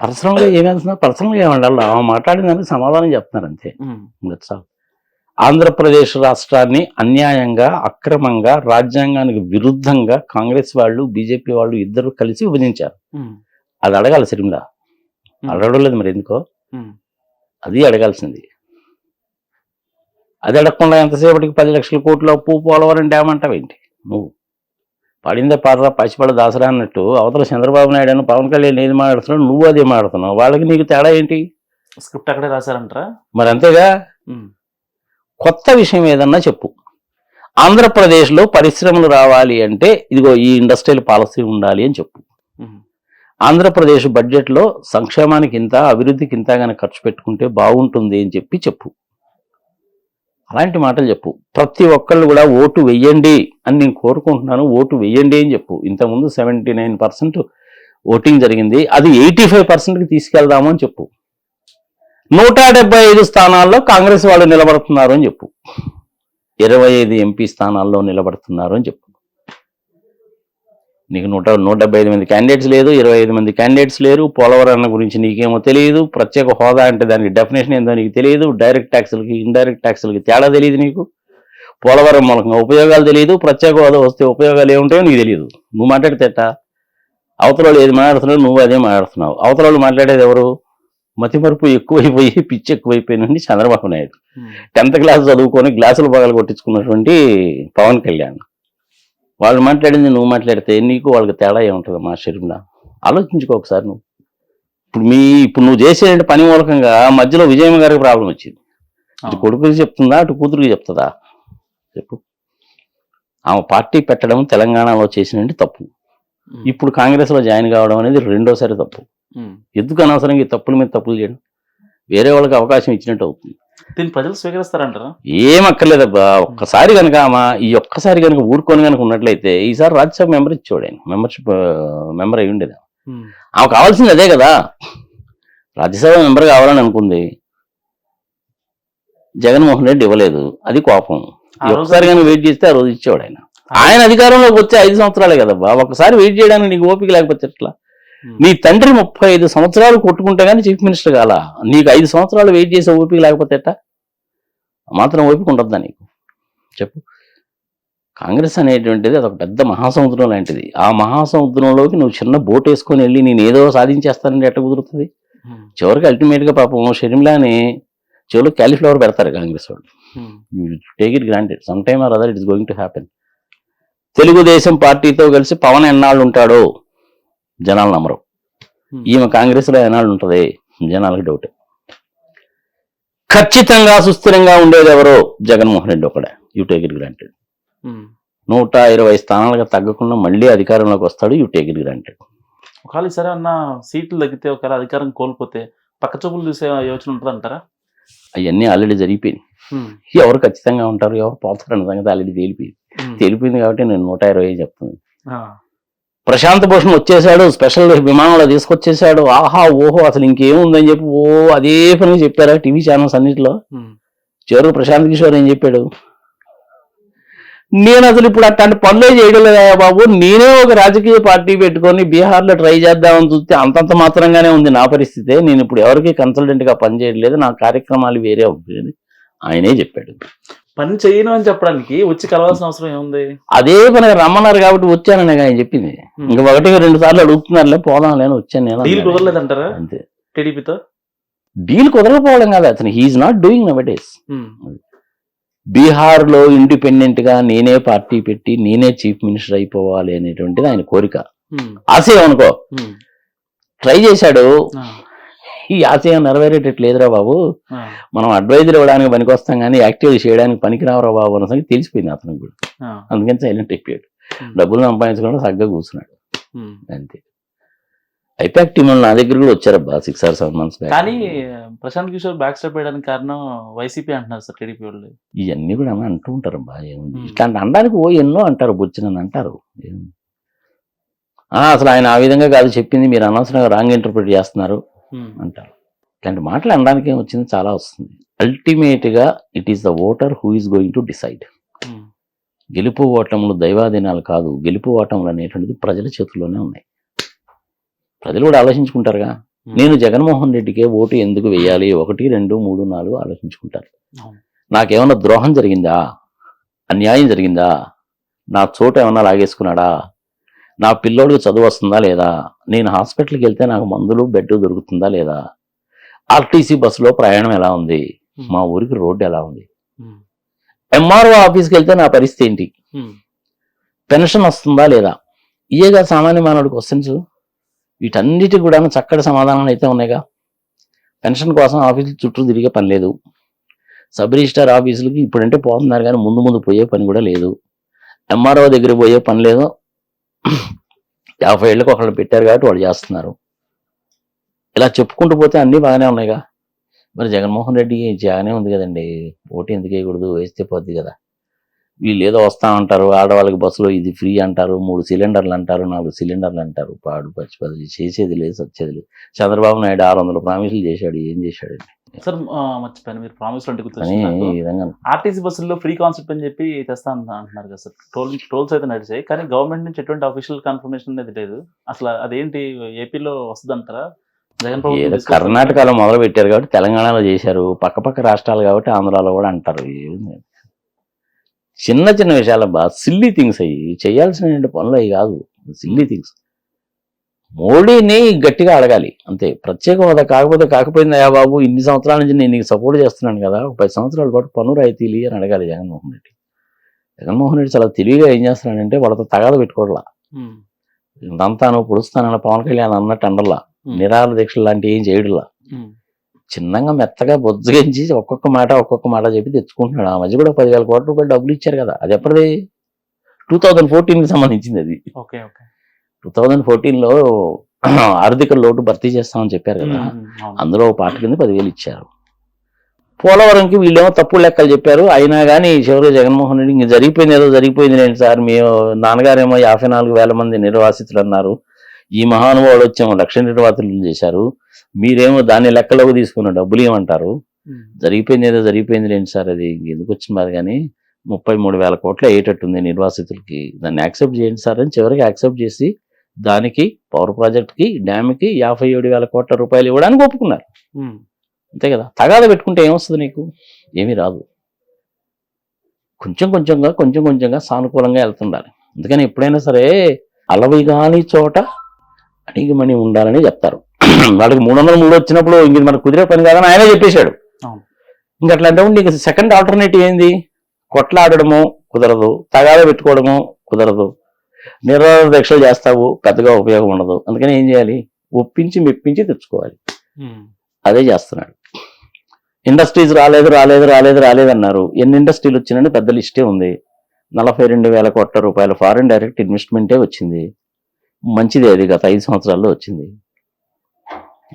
పర్సనల్గా ఏమేస్తున్నా పర్సనల్గా ఏమంటారు ఆమె మాట్లాడిన దానికి సమాధానం చెప్తున్నారు అంతే. ఆంధ్రప్రదేశ్ రాష్ట్రాన్ని అన్యాయంగా అక్రమంగా రాజ్యాంగానికి విరుద్ధంగా కాంగ్రెస్ వాళ్ళు బీజేపీ వాళ్ళు ఇద్దరు కలిసి విభజించారు. అది అడగాలి సిరిమిల. ఉమ్, అడగడం లేదు మరి ఎందుకో? అది అడగాల్సింది. అది అడగకుండా ఎంతసేపటికి పది లక్షల కోట్ల అప్పు పోలవరం డ్యామ్ అంటావేంటి? నువ్వు. పడిందే పాడరా పసిపడ దాసరా అన్నట్టు అవతల చంద్రబాబు నాయుడు అని పవన్ కళ్యాణ్ ఏది మాట్లాడుతున్నావు నువ్వు అదే మాట్లాడుతున్నావు. వాళ్ళకి నీకు తేడా ఏంటి? స్క్రిప్ట్ అక్కడే రాశారంటారా? మరి అంతేగా? కొత్త విషయం ఏదన్నా చెప్పు. ఆంధ్రప్రదేశ్లో పరిశ్రమలు రావాలి అంటే ఇదిగో ఈ ఇండస్ట్రియల్ పాలసీ ఉండాలి అని చెప్పు. ఆంధ్రప్రదేశ్ బడ్జెట్లో సంక్షేమానికి ఇంత అభివృద్ధికి ఇంత కనుక ఖర్చు పెట్టుకుంటే బాగుంటుంది అని చెప్పి చెప్పు. అలాంటి మాటలు చెప్పు. ప్రతి ఒక్కళ్ళు కూడా ఓటు వెయ్యండి అని నేను కోరుకుంటున్నాను. ఓటు వెయ్యండి అని చెప్పు. ఇంతకుముందు సెవెంటీ నైన్ పర్సెంట్ ఓటింగ్ జరిగింది. అది ఎయిటీ ఫైవ్ పర్సెంట్కి తీసుకెళ్దాము అని చెప్పు. నూట డెబ్బై ఐదు స్థానాల్లో కాంగ్రెస్ వాళ్ళు నిలబడుతున్నారు అని చెప్పు. ఇరవై ఐదు ఎంపీ స్థానాల్లో నిలబడుతున్నారు అని చెప్పు. నీకు నూట నూట డెబ్బై ఐదు మంది క్యాండిడేట్స్ లేదు ఇరవై ఐదు మంది క్యాండిడేట్స్ లేరు. పోలవరం గురించి నీకేమో తెలియదు. ప్రత్యేక హోదా అంటే దానికి డెఫినేషన్ ఏందో నీకు తెలియదు. డైరెక్ట్ ట్యాక్స్లకి ఇండైరెక్ట్ ట్యాక్స్లకి తేడా తెలియదు నీకు. పోలవరం మూలకంగా ఉపయోగాలు తెలియదు. ప్రత్యేక హోదా వస్తే ఉపయోగాలు ఏముంటాయో నీకు తెలియదు. నువ్వు మాట్లాడితే ఎట్టా? అవతల వాళ్ళు ఏది మాట్లాడుతున్నావు నువ్వు అదే మాట్లాడుతున్నావు. అవతల వాళ్ళు మాట్లాడేది ఎవరు? మతిమరుపు ఎక్కువైపోయి పిచ్చి ఎక్కువైపోయినండి చంద్రబాబు నాయుడు. టెన్త్ క్లాస్ చదువుకొని గ్లాసులు పగలు కొట్టించుకున్నటువంటి పవన్ కళ్యాణ్. వాళ్ళు మాట్లాడింది నువ్వు మాట్లాడితే నీకు వాళ్ళకి తేడా ఏముంటుంది మా శరీరంలో? ఆలోచించుకో ఒకసారి నువ్వు. ఇప్పుడు మీ ఇప్పుడు నువ్వు చేసే పని మూలకంగా మధ్యలో విజయమ్మ గారికి ప్రాబ్లం వచ్చింది. ఇటు కొడుకుకి చెప్తుందా అటు కూతురికి చెప్తుందా? చెప్పు. ఆమె పార్టీ పెట్టడం తెలంగాణలో చేసినండి తప్పు. ఇప్పుడు కాంగ్రెస్లో జాయిన్ కావడం అనేది రెండోసారి తప్పు. ఎందుకు అనవసరంగా ఈ తప్పుల మీద తప్పులు చేయడం? వేరే వాళ్ళకి అవకాశం ఇచ్చినట్టు అవుతుంది. దీన్ని ప్రజలు స్వీకరిస్తారంటారా? ఏం అక్కర్లేదబ్బా. ఒక్కసారి కనుక ఆమె ఈ ఒక్కసారి కనుక ఊరుకొని కనుక ఉన్నట్లయితే ఈసారి రాజ్యసభ మెంబర్ ఇచ్చేవాడు ఆయన. మెంబర్షిప్ మెంబర్ అయి ఉండేది ఆమె. కావాల్సింది అదే కదా. రాజ్యసభ మెంబర్ కావాలని అనుకుంది. జగన్మోహన్ రెడ్డి ఇవ్వలేదు. అది కోపం. ఒక్కసారి కనుక వెయిట్ చేస్తే ఆ రోజు ఇచ్చేవాడు ఆయన. ఆయన అధికారంలోకి వచ్చే ఐదు సంవత్సరాలే కదబ్బా. ఒకసారి వెయిట్ చేయడానికి నీకు ఓపిక లేకపోతే ఎట్లా? నీ తండ్రి ముప్పై ఐదు సంవత్సరాలు కొట్టుకుంటే కానీ చీఫ్ మినిస్టర్ కాల? నీకు ఐదు సంవత్సరాలు వెయిట్ చేసే ఓపిక లేకపోతే ఎట్టా? మాత్రం ఓపిక ఉండద్దా నీకు? చెప్పు. కాంగ్రెస్ అనేటువంటిది అదొక పెద్ద మహాసముద్రం లాంటిది. ఆ మహాసముద్రంలోకి నువ్వు చిన్న బోట్ వేసుకొని వెళ్ళి నేను ఏదో సాధించేస్తానని ఎట్ట కుదురుతుంది? చివరికి అల్టిమేట్గా పాపం షర్మిలాని చివరికి క్యాలీఫ్లవర్ పెడతారు కాంగ్రెస్ వాళ్ళు. Take it granted some time or other it's going to happen Telugu Desam పార్టీతో కలిసి పవన్ ఎన్నాళ్ళు ఉంటాడో? జనాలు నమ్మరు. ఈమె కాంగ్రెస్లో ఎన్నాళ్ళు ఉంటది? జనాలకు డౌట్ ఖచ్చితంగా సుస్థిరంగా ఉండేది ఎవరో? జగన్మోహన్ రెడ్డి ఒకడే యూ టేక్ ఇట్ గ్రాంటెడ్ నూట ఇరవై స్థానాలుగా తగ్గకుండా మళ్ళీ అధికారంలోకి వస్తాడు యూ టేక్ ఇట్ గ్రాంటెడ్ ఒకవేళ సరే అన్న సీట్లు తగ్గితే ఒకవేళ అధికారం కోల్పోతే పక్క చూపులు చూసే యోచన ఉంటుంది అంటారా? అవన్నీ ఆల్రెడీ జరిగిపోయింది ఎవరు ఖచ్చితంగా ఉంటారు? ఎవరు పోతారు అన్న సంగతి ఆల్రెడీ తేలిపోయింది తేలిపోయింది కాబట్టి నేను నూట ఇరవై చెప్తున్నాను. ప్రశాంత్ భూషణ్ వచ్చేసాడు స్పెషల్ విమానంలో తీసుకొచ్చేసాడు. ఆహా ఓహో అసలు ఇంకేముందని చెప్పి ఓ అదే పని చెప్పారా టీవీ ఛానల్స్ అన్నిటిలో? చివరికి ప్రశాంత్ కిషోర్ ఏం చెప్పాడు? నేను అసలు ఇప్పుడు అట్లాంటి పనులే చేయడం లేదా బాబు? నేనే ఒక రాజకీయ పార్టీ పెట్టుకొని బీహార్లో ట్రై చేద్దామని చూస్తే అంతంత మాత్రంగానే ఉంది నా పరిస్థితి. నేను ఇప్పుడు ఎవరికి కన్సల్టెంట్గా పనిచేయట్లేదు. నా కార్యక్రమాలు వేరే అవుతుంది ఆయనే చెప్పాడు. పని చేయను అని చెప్పడానికి వచ్చి కలవాల్సిన అవసరం ఏముంది? అదే పని రమ్మన్నారు కాబట్టి వచ్చానని ఆయన చెప్పింది. ఇంకా ఒకటి రెండు సార్లు అడుగుతున్నారులే పోదాంలే అని వచ్చాను నేను డీల్. కుదరలేదంటారా? అంతే. టీడీపీతో? డీల్ కుదరకపోవడం కాదు అతను. He is not doing now days బీహార్లో ఇండిపెండెంట్గా నేనే పార్టీ పెట్టి నేనే చీఫ్ మినిస్టర్ అయిపోవాలి అనేటువంటిది ఆయన కోరిక. ఆశయం అనుకో. ట్రై చేశాడు. ఈ ఆశయం నెరవేరేటట్టు లేదురా బాబు. మనం అడ్వైజర్ ఇవ్వడానికి పనికొస్తాం కానీ యాక్టివ్ చేయడానికి పనికిరావురా బాబు అన్న సంగతి తెలిసిపోయింది అతనికి కూడా. అందుకని సైలెంట్ అయిపోయాడు. డబ్బులు సంపాదించుకోవడం చక్కగా కూర్చున్నాడు. అంతే. ఐపాక్ టీం వాళ్ళు నా దగ్గర కూడా వచ్చారబ్బా సిక్స్ ఆర్ సెవెన్ మంత్స్ కానీ ప్రశాంత్ కిషోర్ బ్యాక్ స్టెప్ వేయడానికి కారణం వైసీపీ అంటున్నారు సార్ టీడీపీ వాళ్ళు. ఇవన్నీ కూడా అంటూ ఉంటారు అబ్బా ఏముంది. ఇట్లాంటి అనడానికి ఓ ఎన్నో అంటారు బొచ్చినని అంటారు. అసలు ఆయన ఆ విధంగా కాదు చెప్పింది మీరు అనవసరంగా రాంగ్ ఇంటర్ప్రిట్ చేస్తున్నారు. అంటారు. ఇట్లాంటి మాటలు అనడానికి ఏం వచ్చింది చాలా వస్తుంది. అల్టిమేట్గా it is the voter who is going to decide గెలుపు ఓటములు దైవాధీనాలు కాదు గెలుపు ఓటములు అనేటువంటిది ప్రజల చేతుల్లోనే ఉన్నాయి. ప్రజలు కూడా ఆలోచించుకుంటారుగా. నేను జగన్మోహన్ రెడ్డికే ఓటు ఎందుకు వేయాలి? ఒకటి రెండు మూడు నాలుగు ఆలోచించుకుంటారు. నాకేమన్నా ద్రోహం జరిగిందా? అన్యాయం జరిగిందా? నా చోట ఏమన్నా లాగేసుకున్నాడా? నా పిల్లోడికి చదువు వస్తుందా లేదా? నేను హాస్పిటల్కి వెళ్తే నాకు మందులు బెడ్ దొరుకుతుందా లేదా? ఆర్టీసీ బస్సులో ప్రయాణం ఎలా ఉంది? మా ఊరికి రోడ్డు ఎలా ఉంది? ఎంఆర్ఓ ఆఫీస్కి వెళ్తే నా పరిస్థితి ఏంటి? పెన్షన్ వస్తుందా లేదా? ఇయేగా సామాన్య మానవుడి క్వశ్చన్స్ వీటన్నిటి కూడా చక్కటి సమాధానాలు అయితే ఉన్నాయిగా. పెన్షన్ కోసం ఆఫీసులు చుట్టూ తిరిగే పని లేదు. సబ్ రిజిస్టార్ ఆఫీసులకి ఇప్పుడంటే పోతున్నారు కానీ ముందు ముందు పోయే పని కూడా లేదు. ఎంఆర్ఓ దగ్గర పోయే పని లేదు. యాభై ఏళ్ళకి ఒకళ్ళు పెట్టారు కాబట్టి వాళ్ళు చేస్తున్నారు. ఇలా చెప్పుకుంటూ పోతే అన్నీ బాగానే ఉన్నాయిగా. మరి జగన్మోహన్ రెడ్డి జాగానే ఉంది కదండి. ఓటు ఎందుకు వేయకూడదు? వేస్తే పోద్ది కదా. వీళ్ళు ఏదో వస్తా ఉంటారు ఆడవాళ్ళకి బస్సులో ఇది ఫ్రీ అంటారు. మూడు సిలిండర్లు అంటారు. నాలుగు సిలిండర్లు అంటారు. పాడు పచ్చి పది చేసేది లేదు సచ్చేది లేదు. చంద్రబాబు నాయుడు ఆరు వందల ప్రామిసులు చేశాడు. ఏం చేశాడండి? సార్ మర్చిపోయాను. మీరు ప్రామిస్ అంటే గుర్తొచ్చింది ఆర్టీసీ బస్సుల్లో ఫ్రీ కాన్సెప్ట్ అని చెప్పి తెస్తా అంట- అంటున్నారు కదా సార్. టోల్ టోల్స్ అయితే నడిచాయి. కానీ గవర్నమెంట్ నుంచి ఎటువంటి అఫీషియల్ కన్ఫర్మేషన్ అనేది లేదు. అసలు అదేంటి ఏపీలో వస్తుంది అంటారా జగన్ ప్రభుత్వం? కర్ణాటకలో మొదలు పెట్టారు కాబట్టి తెలంగాణలో చేశారు. పక్క పక్క రాష్ట్రాలు కాబట్టి ఆంధ్రాలో కూడా అంటారు? చిన్న చిన్న విషయాలు బా సిల్లీ థింగ్స్ అయ్యి చేయాల్సిన పనులు అవి కాదు. సిల్లీ థింగ్స్ మోడీని గట్టిగా అడగాలి. అంతే. ప్రత్యేక హోదా కాకపోతే కాకపోయింది అయ్యా బాబు ఇన్ని సంవత్సరాల నుంచి నేను నీకు సపోర్ట్ చేస్తున్నాను కదా ఒక పది సంవత్సరాల పాటు పన్ను రాయితీలు అని అడగాలి జగన్మోహన్ రెడ్డి. జగన్మోహన్ రెడ్డి చాలా తెలివిగా ఏం చేస్తున్నాడంటే వాళ్ళతో తగాద పెట్టుకోవట్లా. దంతాను పొడుస్తానన్న పవన్ కళ్యాణ్ అన్నట్టు అండల్లా నిరాహార దీక్షలు లాంటివి ఏం చేయడులా. చిన్నగా మెత్తగా బొజ్జగించి ఒక్కొక్క మాట ఒక్కొక్క మాట చెప్పి తెచ్చుకుంటున్నాడు. ఆ మధ్య కూడా పదివేల కోట్ల రూపాయలు డబ్బులు ఇచ్చారు కదా. అది ఎప్పటిది? టూ థౌజండ్ ఫోర్టీన్కి సంబంధించింది అది. Okay okay. టూ థౌజండ్ ఫోర్టీన్లో ఆర్థిక లోటు భర్తీ చేస్తామని చెప్పారు కదా. అందులో ఒక పాట కింద పదివేలు ఇచ్చారు. పోలవరంకి వీళ్ళేమో తప్పుడు లెక్కలు చెప్పారు. అయినా కానీ చివరికి జగన్మోహన్ రెడ్డి ఇంక జరిగిపోయింది ఏదో జరిగిపోయింది లేండి సార్. మీ నాన్నగారేమో యాభై నాలుగు వేల మంది నిర్వాసితులు అన్నారు. ఈ మహానుభావుడు వచ్చేమో లక్ష నిర్వాసితులు చేశారు. మీరేమో దాన్ని లెక్కలోకి తీసుకున్న డబ్బులు ఏమంటారు? జరిగిపోయింది ఏదో జరిగిపోయింది లేండి సార్ అది? ఎందుకు వచ్చిన బాధ కానీ ముప్పై మూడు వేల కోట్లు అయ్యేటట్టుంది నిర్వాసితులకి. దాన్ని యాక్సెప్ట్ చేయండి సార్ అని చివరికి యాక్సెప్ట్ చేసి దానికి పవర్ ప్రాజెక్ట్కి డ్యామ్కి యాభై ఏడు వేల కోట్ల రూపాయలు ఇవ్వడానికి ఒప్పుకున్నారు. అంతే కదా? తగాద పెట్టుకుంటే ఏమొస్తుంది నీకు? ఏమీ రాదు. కొంచెం కొంచెంగా కొంచెం కొంచెంగా సానుకూలంగా వెళ్తుండాలి. అందుకని ఎప్పుడైనా సరే అలవి కాని చోట అణిగిమణి ఉండాలని చెప్తారు. వాళ్ళకి మూడు వందల మూడు వచ్చినప్పుడు ఇంక మనకు కుదిరే పని కాదని ఆయనే చెప్పేశాడు. ఇంక అట్లాంటప్పుడు నీకు సెకండ్ ఆల్టర్నేటివ్ ఏంది? కొట్లాడడము కుదరదు. తగాద పెట్టుకోవడము కుదరదు. నిరాహార దీక్షలు చేస్తావు పెద్దగా ఉపయోగం ఉండదు. అందుకని ఏం చేయాలి? ఒప్పించి మెప్పించి తెచ్చుకోవాలి. అదే చేస్తున్నాడు. ఇండస్ట్రీస్ రాలేదు రాలేదు రాలేదు రాలేదు అన్నారు. ఎన్ని ఇండస్ట్రీలు వచ్చినాయని పెద్ద లిస్టే ఉంది. నలభై రెండు వేల కోట్ల రూపాయల ఫారిన్ డైరెక్ట్ ఇన్వెస్ట్మెంటే వచ్చింది. మంచిదే అది గత ఐదు సంవత్సరాల్లో వచ్చింది.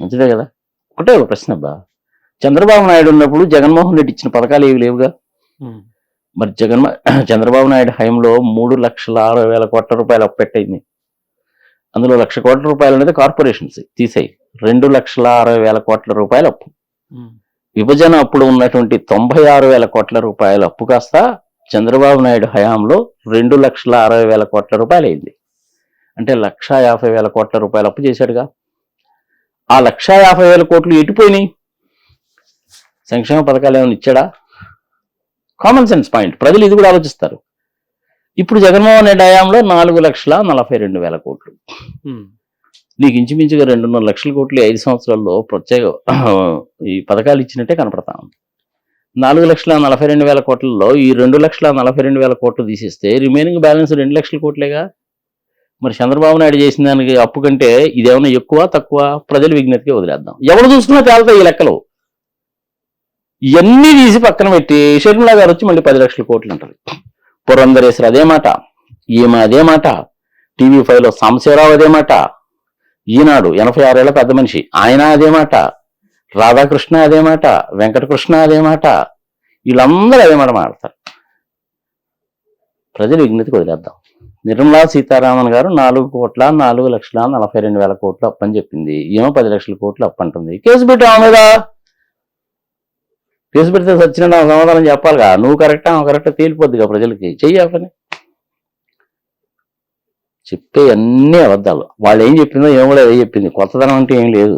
మంచిదే కదా? ఒకటే ఒక ప్రశ్న అబ్బా. చంద్రబాబు నాయుడు ఉన్నప్పుడు జగన్మోహన్ రెడ్డి ఇచ్చిన పథకాలు ఏవి లేవుగా? మరి జగన్ చంద్రబాబు నాయుడు హయాంలో మూడు లక్షల అరవై వేల కోట్ల రూపాయలు అప్పెట్టయింది అందులో లక్ష కోట్ల రూపాయలు అనేది కార్పొరేషన్స్ తీసేయి. రెండు లక్షల అరవై వేల కోట్ల రూపాయలు అప్పు. విభజన అప్పుడు ఉన్నటువంటి తొంభై ఆరు వేల కోట్ల రూపాయల అప్పు కాస్త చంద్రబాబు నాయుడు హయాంలో రెండు లక్షల అరవై వేల కోట్ల రూపాయలు అయింది. అంటే లక్ష యాభై వేల కోట్ల రూపాయలు అప్పు చేశాడుగా. ఆ లక్ష యాభై వేల కోట్లు ఎటుపోయినాయి? సంక్షేమ పథకాలు ఏమైనా ఇచ్చాడా? కామన్ సెన్స్ పాయింట్ ప్రజలు ఇది కూడా ఆలోచిస్తారు. ఇప్పుడు జగన్మోహన్ రెడ్డి హయాంలో నాలుగు లక్షల నలభై రెండు వేల కోట్లు. నీకు ఇంచుమించుగా రెండున్నర లక్షల కోట్లు ఐదు సంవత్సరాల్లో ప్రత్యేక ఈ పథకాలు ఇచ్చినట్టే కనపడతా ఉంది. నాలుగు లక్షల నలభై రెండు వేల కోట్లలో ఈ రెండు లక్షల నలభై రెండు వేల కోట్లు తీసేస్తే రిమైనింగ్ బ్యాలెన్స్ రెండు లక్షల కోట్లేగా? మరి చంద్రబాబు నాయుడు చేసిన దానికి అప్పు కంటే ఇదేమన్నా ఎక్కువ తక్కువ? ప్రజల విజ్ఞతకి వదిలేద్దాం. ఎవరు చూసుకున్నా తేలుతాయి ఈ లెక్కలు. ఇవన్నీ తీసి పక్కన పెట్టి షర్మిలా గారు వచ్చి మళ్ళీ పది లక్షల కోట్లు అంటారు. పురంధరేశ్వరు అదే మాట. ఈమె అదే మాట. టీవీ ఫైవ్లో సాంబశివరావు అదే మాట. ఈనాడు ఎనభై ఆరేళ్ళ పెద్ద మనిషి ఆయన అదే మాట. రాధాకృష్ణ అదే మాట. వెంకటకృష్ణ అదే మాట. వీళ్ళందరూ అదే మాట మాడతారు ప్రజలు విజ్ఞతకి వదిలేద్దాం. నిర్మలా సీతారామన్ గారు నాలుగు కోట్ల నాలుగు లక్షల నలభై రెండు వేల కోట్లు అప్పని చెప్పింది. ఏమో పది లక్షల కోట్లు అప్పంటుంది. కేసు పెట్టి ఆమె కేసు పెడితే సచిన సమాధానం చెప్పాలిగా? నువ్వు కరెక్టా ఆమె కరెక్టా తేలిపోద్దిగా ప్రజలకి. చెయ్యి ఆ పని. చెప్పే అన్ని అబద్ధాలు. వాళ్ళు ఏం చెప్పిందో ఏం కూడా అదే చెప్పింది? కొత్తదనం అంటే ఏం లేదు.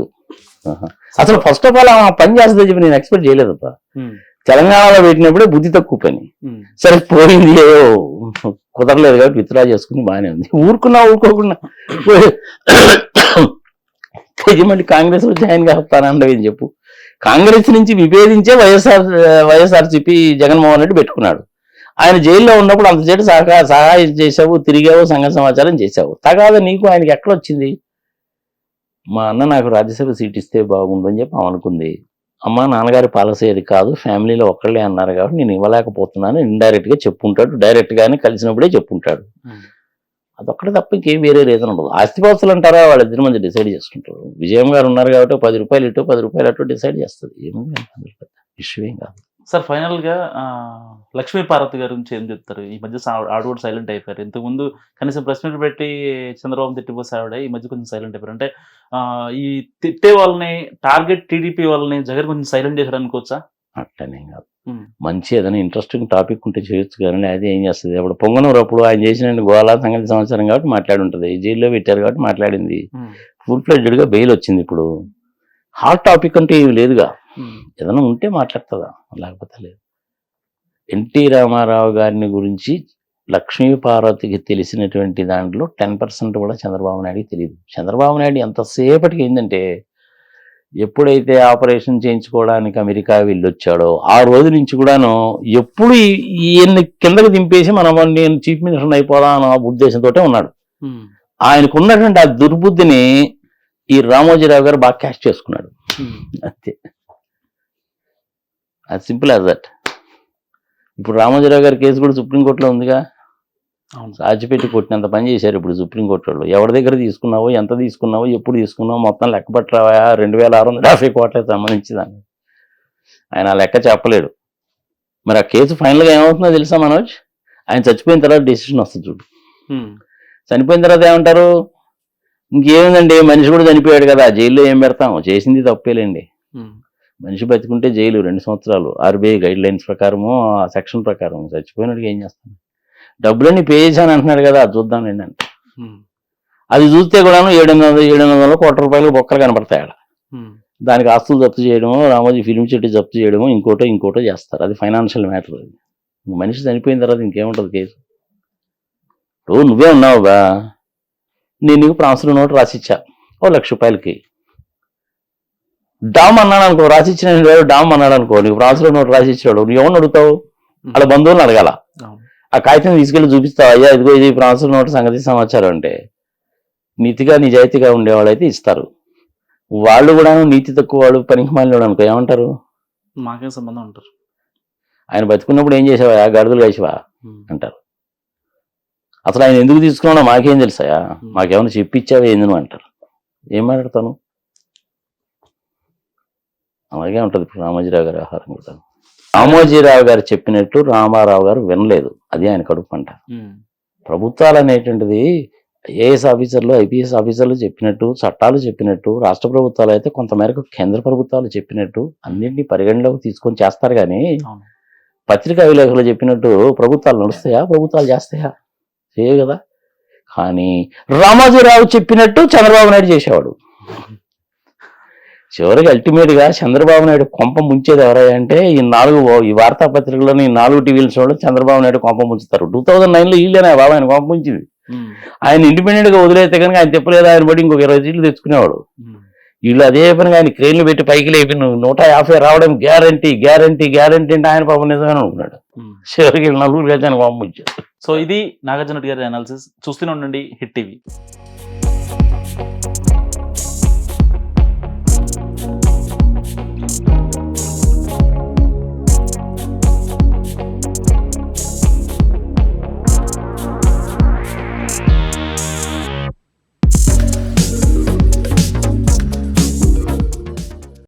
అసలు ఫస్ట్ ఆఫ్ ఆల్ ఆమె పని చేస్తుందని చెప్పి నేను ఎక్స్పెక్ట్ చేయలేదు అబ్బా. ఉమ్, తెలంగాణలో పెట్టినప్పుడే బుద్ధి తక్కువ పని. సరే పోయింది ఏదో కుదరలేదు కాబట్టి విత్డ్రా చేసుకుని బాగానే ఉంది. ఊరుకున్నా ఊరుకోకుండా మళ్ళీ కాంగ్రెస్లో జాయిన్ కాస్తానంటే ఏం చెప్పు. కాంగ్రెస్ నుంచి విభేదించే వైఎస్ఆర్ వైఎస్ఆర్సీపీ జగన్మోహన్ రెడ్డి పెట్టుకున్నాడు. ఆయన జైల్లో ఉన్నప్పుడు అంత చేటు సహకార సహాయం చేసావు తిరిగావు సంఘ సమాచారం చేసావు తగాద నీకు ఆయనకి ఎక్కడ వచ్చింది? మా అన్న నాకు రాజ్యసభ సీట్ ఇస్తే బాగుండు అని చెప్పి అనుకుంది. అమ్మ నాన్నగారి పాలసీ అది కాదు ఫ్యామిలీలో ఒక్కళ్ళే అన్నారు కాబట్టి నేను ఇవ్వలేకపోతున్నాను ఇండైరెక్ట్గా చెప్పుంటాడు డైరెక్ట్గానే కలిసినప్పుడే చెప్పుంటాడు. ఉమ్. అదొక్కటే తప్ప ఇంకేం వేరే రీజన్ ఉండదు. ఆస్తిపాస్తులు అంటారా? వాళ్ళిద్దరి మధ్య డిసైడ్ చేసుకుంటారు. విజయం గారు ఉన్నారు కాబట్టి పది రూపాయలు ఇటు పది రూపాయలు అటు డిసైడ్ చేస్తుంది. ఏముంది ఇష్యూ ఏం కాదు. సార్ ఫైనల్గా ఆ, లక్ష్మీ పార్వతి గారి గురించి ఏం చెప్తారు? ఈ మధ్య ఆవిడ కూడా సైలెంట్ అయిపోయారు. ఇంతకు ముందు కనీసం ప్రెస్ మీట్ పెట్టి చంద్రబాబు తిట్టిపోతే ఆవిడ ఈ మధ్య కొంచెం సైలెంట్ అయిపోయారు. అంటే ఈ తిట్టే వాళ్ళని టార్గెట్ టీడీపీ వాళ్ళని జగన్ కొంచెం సైలెంట్ చేశారు అనుకోవచ్చా అట్టనే కాదు. మంచి ఏదైనా ఇంట్రెస్టింగ్ టాపిక్ ఉంటే చేయొచ్చు కానీ అది ఏం చేస్తుంది? అప్పుడు పొంగనూరు అప్పుడు ఆయన చేసిన గోళా సంగతి సంవత్సరం కాబట్టి మాట్లాడి ఉంటుంది జైల్లో పెట్టారు కాబట్టి మాట్లాడింది. ఫుల్ ఫ్లెడ్జ్డ్గా బెయిల్ వచ్చింది ఇప్పుడు. హాట్ టాపిక్ అంటే ఏమి లేదుగా. ఏదైనా ఉంటే మాట్లాడుతుందా? లేకపోతే లేదు. ఎన్టీ రామారావు గారిని గురించి లక్ష్మీ పార్వతికి తెలిసినటువంటి దాంట్లో టెన్ పర్సెంట్ కూడా చంద్రబాబు నాయుడుకి తెలియదు చంద్రబాబు నాయుడు ఎంతసేపటికి ఏంటంటే ఎప్పుడైతే ఆపరేషన్ చేయించుకోవడానికి అమెరికా వెళ్ళొచ్చాడో ఆ రోజు నుంచి కూడాను ఎప్పుడు ఈయన్ని కిందకి దింపేసి మనం నేను చీఫ్ మినిస్టర్ అయిపోదా అన్న ఉద్దేశంతో ఉన్నాడు. ఉమ్. ఆయనకు ఉన్నటువంటి ఆ దుర్బుద్ధిని ఈ రామోజీరావు గారు బాగా క్యాష్ చేసుకున్నాడు. అంతే. అది సింపుల్ యాజ్ దట్. ఇప్పుడు రామోజీరావు గారి కేసు కూడా సుప్రీంకోర్టులో ఉందిగా? సాచిపెట్టి కొట్టినంత పని చేశారు ఇప్పుడు సుప్రీంకోర్టు వాళ్ళు ఎవరి దగ్గర తీసుకున్నావో ఎంత తీసుకున్నావో ఎప్పుడు తీసుకున్నావో మొత్తం లెక్క పట్టరావా? రెండు వేల ఆరు వందల యాభై కోట్లకు సంబంధించి దాన్ని ఆయన ఆ లెక్క చెప్పలేడు. మరి ఆ కేసు ఫైనల్గా ఏమవుతుందో తెలుసా మనోజ్? ఆయన చచ్చిపోయిన తర్వాత డెసిషన్ వస్తుంది చూడు. చనిపోయిన తర్వాత ఏమంటారు? ఇంకేముందండి? మనిషి కూడా చనిపోయాడు కదా జైల్లో ఏం పెడతాం? చేసింది తప్పేలేండి. మనిషి బతికుంటే జైలు రెండు సంవత్సరాలు. ఆర్బీఐ గైడ్ లైన్స్ ప్రకారము ఆ సెక్షన్ ప్రకారం చచ్చిపోయినట్టుగా ఏం చేస్తాను డబ్బులన్నీ పే చేశాను అంటున్నాడు కదా అది చూద్దాం లేండి అంటే. అది చూస్తే కూడాను ఏడు వందల ఏడు వందల కోట్ల రూపాయలు బొక్కలు కనపడతాయి ఆడ. దానికి ఆస్తులు జప్తు చేయడము రామోజీ ఫిల్మ్ చెట్టు జప్తు చేయడము ఇంకోటో ఇంకోటో చేస్తారు. అది ఫైనాన్షియల్ మ్యాటర్ అది. మనిషి చనిపోయిన తర్వాత ఇంకేముంటుంది కేసు? ఇప్పుడు నువ్వే ఉన్నావుగా నేను నీకు ప్రాన్సర్ నోట్ రాసిచ్చా. ఓ లక్ష రూపాయలకి. డామ్ అన్నాడు అనుకో రాసిచ్చిన డామ్ అన్నాడు అనుకో నీకు ప్రాన్సర్ నోట్ రాసిచ్చాడు. నువ్వు ఎవరిని అడుగుతావు? వాళ్ళ బంధువులను అడగాల. ఆ కాగితం తీసుకెళ్ళి చూపిస్తావు అయ్యా ఇదిగో ఇది ప్రాన్సర్ నోట్ సంగతి సమాచారం అంటే. నీతిగా నిజాయితీగా ఉండేవాళ్ళు అయితే ఇస్తారు. వాళ్ళు కూడా నీతి తక్కువ వాడు పనికి మాలినోడు అనుకో ఏమంటారు? మాకేం సంబంధం ఉంటారు ఆయన బతుకున్నప్పుడు ఏం చేసావా? గడుదలు వేసావా. అంటారు. అసలు ఆయన ఎందుకు తీసుకున్నాడో మాకేం తెలుసాయా మాకేమైనా చెప్పిచ్చావా ఏంది అంటారు. ఏం మాట్లాడతాను? అలాగే ఉంటుంది ఇప్పుడు రామోజీరావు గారి వ్యవహారం కూడా రామోజీరావు గారు చెప్పినట్టు రామారావు గారు వినలేదు. అది ఆయన కడుపు పంట. ప్రభుత్వాలు అనేటువంటిది ఐఏఎస్ ఆఫీసర్లు ఐపీఎస్ ఆఫీసర్లు చెప్పినట్టు చట్టాలు చెప్పినట్టు రాష్ట్ర ప్రభుత్వాలు అయితే కొంతమేరకు కేంద్ర ప్రభుత్వాలు చెప్పినట్టు అన్నింటినీ పరిగణలోకి తీసుకొని చేస్తారు కానీ పత్రికా విలేకరులు చెప్పినట్టు ప్రభుత్వాలు నడుస్తాయా? ప్రభుత్వాలు చేస్తాయా? చేయ కదా. కానీ రామోజీరావు చెప్పినట్టు చంద్రబాబు నాయుడు చేసేవాడు. చివరికి అల్టిమేట్గా చంద్రబాబు నాయుడు కొంప ముంచేది ఎవరయ్యా అంటే ఈ నాలుగు ఈ వార్తాపత్రికలోని ఈ నాలుగు టీవీల చూడ చంద్రబాబు నాయుడు కొంప ముంచుతారు. టూ థౌజండ్ నైన్లో వీళ్ళేనా బాబు ఆయన కొంప ముంచింది. ఆయన ఇండిపెండెంట్గా వదిలేస్తే కనుక ఆయన చెప్పలేదు ఆయన బట్టి ఇంకొక ఇరవై సీట్లు తెచ్చుకునేవాడు. వీళ్ళు అదే పనిగా ఆయన క్రెయిన్లు పెట్టి పైకి లేపి నూట యాభై రావడం గ్యారంటీ గ్యారంటీ గ్యారంటీ అంటే ఆయన పాపం నిజమే అనుకున్నాడు. చివరికి నలుగురు కలిసి ఆయన కొంప ముంచారు. సో ఇది నాగార్జున రెడ్డి గారి అనాలిసిస్ చూస్తూనే ఉండండి హిట్ టీవీ.